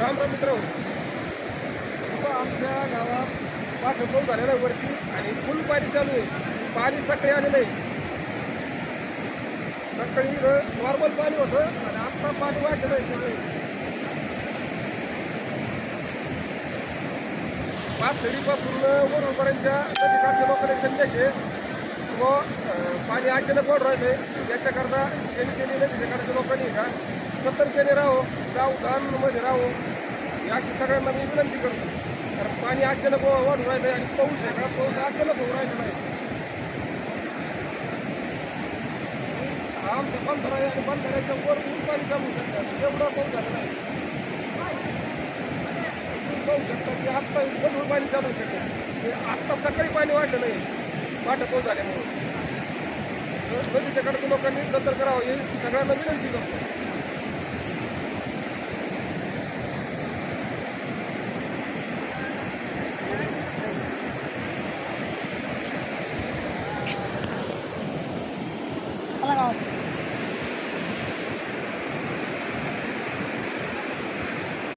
राम राम मित्र. बाबा आमच्या गावात पाठ पाऊस झालेला आहे वरती आणि फुल पाणी चालू आहे. पाणी सकाळी आलेलं आहे. सकाळी नॉर्मल पाणी होतं आणि आत्ता पाणी वाटलं आहे पाच थडीपासून वरूनपर्यंतच्या कनेक्शन कसे आहे. व पाणी अचानक वाढ राहिले याच्याकरता त्यांनी केलेलं त्याच्याकडच्या लोकांनी का? सतर्कतेने राहो सावधानमध्ये राहो. अशी सगळ्यांना मी विनंती करतो. कारण पाणी अचानक वा- राहिलं आणि पाऊस आहे का? पाऊस अचानक होऊ राहिला नाही. आमचं बंधारा आहे आणि बंधाऱ्याच्या वर ऊन पाणी चालू शकतात एवढा पाऊस झाला नाही. पाहू शकता की आत्ता भरपूर पाणी चालू शकेल आत्ता सकाळी पाणी वाढलं नाही फाटको झाल्यामुळं नदीच्याकडे लोकांनी सतर्क करावं हे सगळ्यांना विनंती करतो Hello.